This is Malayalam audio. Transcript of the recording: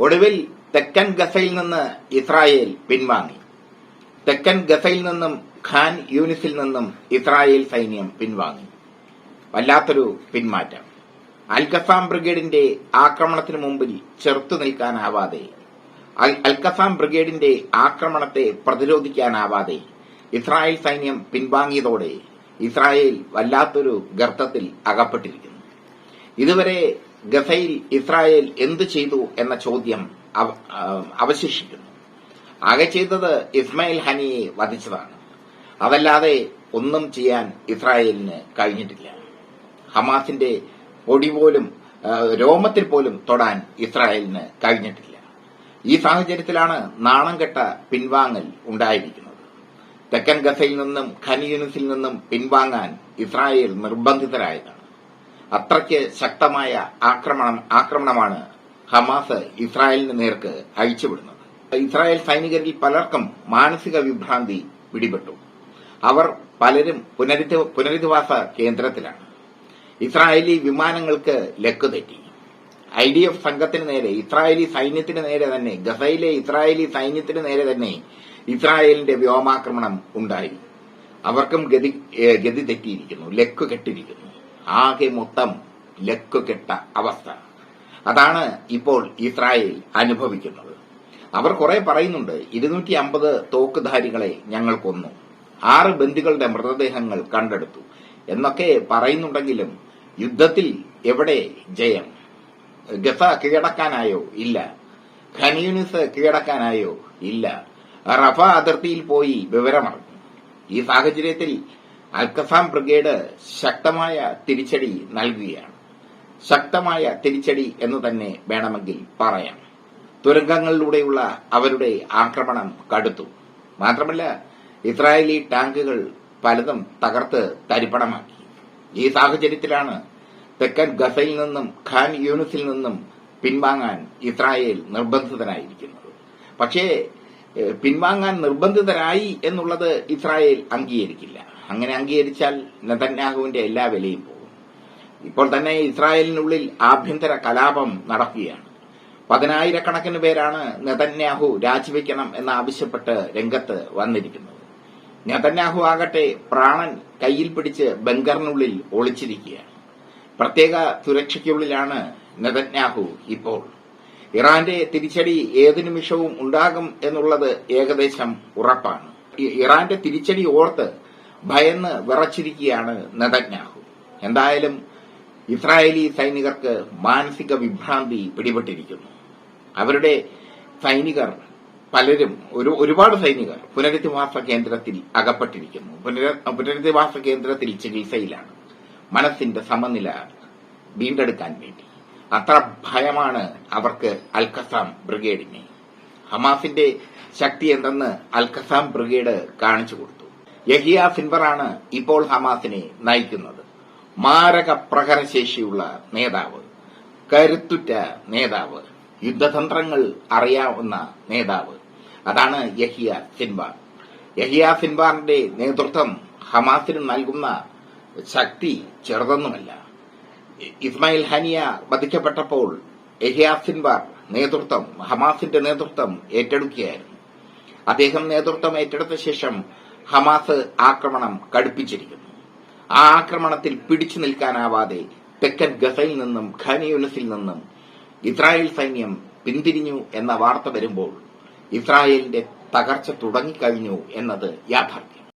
ഒടുവിൽ തെക്കൻ ഗസയിൽ നിന്ന് ഇസ്രായേൽ പിൻവാങ്ങി. തെക്കൻ ഗസയിൽ നിന്നും ഖാൻ യൂനിസിൽ നിന്നും ഇസ്രായേൽ സൈന്യം പിൻവാങ്ങി. വല്ലാത്തൊരു പിന്മാറ്റം അൽകസാം ബ്രിഗേഡിന്റെ ആക്രമണത്തിന് മുമ്പിൽ ചെറുത്തു നിൽക്കാനാവാതെ അൽകസാം ബ്രിഗേഡിന്റെ ആക്രമണത്തെ പ്രതിരോധിക്കാനാവാതെ ഇസ്രായേൽ സൈന്യം പിൻവാങ്ങിയതോടെ ഇസ്രായേൽ വല്ലാത്തൊരു ഗർത്തത്തിൽ അകപ്പെട്ടിരിക്കുന്നു. ഇതുവരെ ഗസയിൽ ഇസ്രായേൽ എന്തു ചെയ്തു എന്ന ചോദ്യം അവശേഷിക്കുന്നു. ആകെ ചെയ്തത് ഇസ്മായിൽ ഹനിയെ വധിച്ചതാണ്. അതല്ലാതെ ഒന്നും ചെയ്യാൻ ഇസ്രായേലിന് കഴിഞ്ഞിട്ടില്ല. ഹമാസിന്റെ പൊടി പോലും രോമത്തിൽ പോലും തൊടാൻ ഇസ്രായേലിന് കഴിഞ്ഞിട്ടില്ല. ഈ സാഹചര്യത്തിലാണ് നാണം കെട്ട പിൻവാങ്ങൽ ഉണ്ടായിരിക്കുന്നത്. തെക്കൻ ഗസയിൽ നിന്നും ഖൻ നിന്നും പിൻവാങ്ങാൻ ഇസ്രായേൽ നിർബന്ധിതരായതാണ്. അത്രയ്ക്ക് ശക്തമായ ആക്രമണം ആക്രമണമാണ് ഹമാസ് ഇസ്രായേലിന് നേർക്ക് അയച്ചുവിടുന്നത് ഇസ്രായേൽ സൈനികരിൽ പലർക്കും മാനസിക വിഭ്രാന്തി പിടിപെട്ടു. അവർ പലരും പുനരധി പുനരധിവാസ കേന്ദ്രത്തിലാണ്. ഇസ്രായേലി വിമാനങ്ങൾക്ക് ലക്ക് തെറ്റി. ഐ ഡി എഫ് സംഘത്തിന് നേരെ ഇസ്രായേലി സൈന്യത്തിന് നേരെ തന്നെ ഗസയിലെ ഇസ്രായേലി സൈന്യത്തിന് നേരെ തന്നെ ഇസ്രായേലിന്റെ വ്യോമാക്രമണം ഉണ്ടായി. അവർക്കും ഗതി ഗതി തെറ്റിയിരിക്കുന്നു ലക്ക് കെട്ടിരിക്കുന്നു ആകെ മൊത്തം ലക്കുകെട്ട അവസ്ഥ. അതാണ് ഇപ്പോൾ ഇസ്രായേൽ അനുഭവിക്കുന്നത്. അവർ കുറെ പറയുന്നുണ്ട് ഇരുന്നൂറ്റി അമ്പത് തോക്കുധാരികളെ ഞങ്ങൾ കൊന്നു. ആറ് ബന്ദികളുടെ മൃതദേഹങ്ങൾ കണ്ടെടുത്തു. എന്നൊക്കെ പറയുന്നുണ്ടെങ്കിലും യുദ്ധത്തിൽ എവിടെ ജയം? ഗസ കീഴടക്കാനായോ ഇല്ല. ഖനീനിസ് കീഴടക്കാനായോ ഇല്ല. റഫ അതിർത്തിയിൽ പോയി വിവരമറിഞ്ഞു. ഈ സാഹചര്യത്തിൽ അൽക്കസാം ബ്രിഗേഡ് ശക്തമായ തിരിച്ചടി നൽകുകയാണ്. ശക്തമായ തിരിച്ചടി എന്ന് തന്നെ വേണമെങ്കിൽ പറയാം. തുരങ്കങ്ങളിലൂടെയുള്ള അവരുടെ ആക്രമണം കടുത്തു. മാത്രമല്ല ഇസ്രായേലി ടാങ്കുകൾ പലതും തകർത്ത് തരിപ്പണമാക്കി. ഈ സാഹചര്യത്തിലാണ് തെക്കൻ ഗസയിൽ നിന്നും ഖാൻ യൂണിസിൽ നിന്നും പിൻവാങ്ങാൻ ഇസ്രായേൽ നിർബന്ധിതനായിരിക്കുന്നത്. പക്ഷേ പിൻവാങ്ങാൻ നിർബന്ധിതരായി എന്നുള്ളത് ഇസ്രായേൽ അംഗീകരിക്കില്ല. അങ്ങനെ അംഗീകരിച്ചാൽ നെതന്യാഹുവിന്റെ എല്ലാ വിലയും പോകും. ഇപ്പോൾ തന്നെ ഇസ്രായേലിനുള്ളിൽ ആഭ്യന്തര കലാപം നടക്കുകയാണ്. പതിനായിരക്കണക്കിന് പേരാണ് നെതന്യാഹു രാജിവെക്കണം എന്നാവശ്യപ്പെട്ട് രംഗത്ത് വന്നിരിക്കുന്നത്. നെതന്യാഹു ആകട്ടെ പ്രാണൻ കയ്യിൽ പിടിച്ച് ബങ്കറിനുള്ളിൽ ഒളിച്ചിരിക്കുകയാണ്. പ്രത്യേക സുരക്ഷയ്ക്കുള്ളിലാണ് നെതന്യാഹു ഇപ്പോൾ. ഇറാന്റെ തിരിച്ചടി ഏത് നിമിഷവും ഉണ്ടാകും എന്നുള്ളത് ഏകദേശം ഉറപ്പാണ്. ഇറാന്റെ തിരിച്ചടി ഓർത്ത് ഭയന്ന് വിറച്ചിരിക്കുകയാണ് നെതന്യാഹു. എന്തായാലും ഇസ്രായേലി സൈനികർക്ക് മാനസിക വിഭ്രാന്തി പിടിപെട്ടിരിക്കുന്നു. അവരുടെ സൈനികർ പലരും ഒരു ഒരുപാട് സൈനികർ പുനരധിവാസ കേന്ദ്രത്തിൽ അകപ്പെട്ടിരിക്കുന്നു. പുനര- പുനരധിവാസ കേന്ദ്രത്തിൽ ചികിത്സയിലാണ്. മനസ്സിന്റെ സമനില വീണ്ടെടുക്കാൻ വേണ്ടി. അത്ര ഭയമാണ് അവർക്ക് അൽഖസാം ബ്രിഗേഡിനെ. ഹമാസിന്റെ ശക്തി എന്തെന്ന് അൽഖസാം ബ്രിഗേഡ് കാണിച്ചു കൊടുത്തു. യഹിയ സിൻവറാണ് ഇപ്പോൾ ഹമാസിനെ നയിക്കുന്നത്. മാരക പ്രഹരശേഷിയുള്ള നേതാവ് കരുത്തുറ്റ നേതാവ് യുദ്ധതന്ത്രങ്ങൾ അറിയാവുന്ന നേതാവ്. അതാണ് യഹിയ സിൻവാർ യഹിയ സിൻവാറിന്റെ നേതൃത്വം ഹമാസിന് നൽകുന്ന ശക്തി ചെറുതൊന്നുമല്ല. ഇസ്മായിൽ ഹനിയ വധിക്കപ്പെട്ടപ്പോൾ യഹിയ സിൻവാർ നേതൃത്വം ഹമാസിന്റെ നേതൃത്വം ഏറ്റെടുക്കുകയായിരുന്നു. അദ്ദേഹം നേതൃത്വം ഏറ്റെടുത്ത ശേഷം ഹമാസ് ആക്രമണം കടുപ്പിച്ചിരിക്കുന്നു. ആ ആക്രമണത്തിൽ പിടിച്ചു നിൽക്കാനാവാതെ തെക്കൻ ഗസയിൽ നിന്നും ഖാൻ യൂണിസിൽ നിന്നും ഇസ്രായേൽ സൈന്യം പിന്തിരിഞ്ഞു എന്ന വാർത്ത വരുമ്പോൾ ഇസ്രായേലിന്റെ തകർച്ച തുടങ്ങിക്കഴിഞ്ഞു എന്നത് യാഥാർത്ഥ്യം.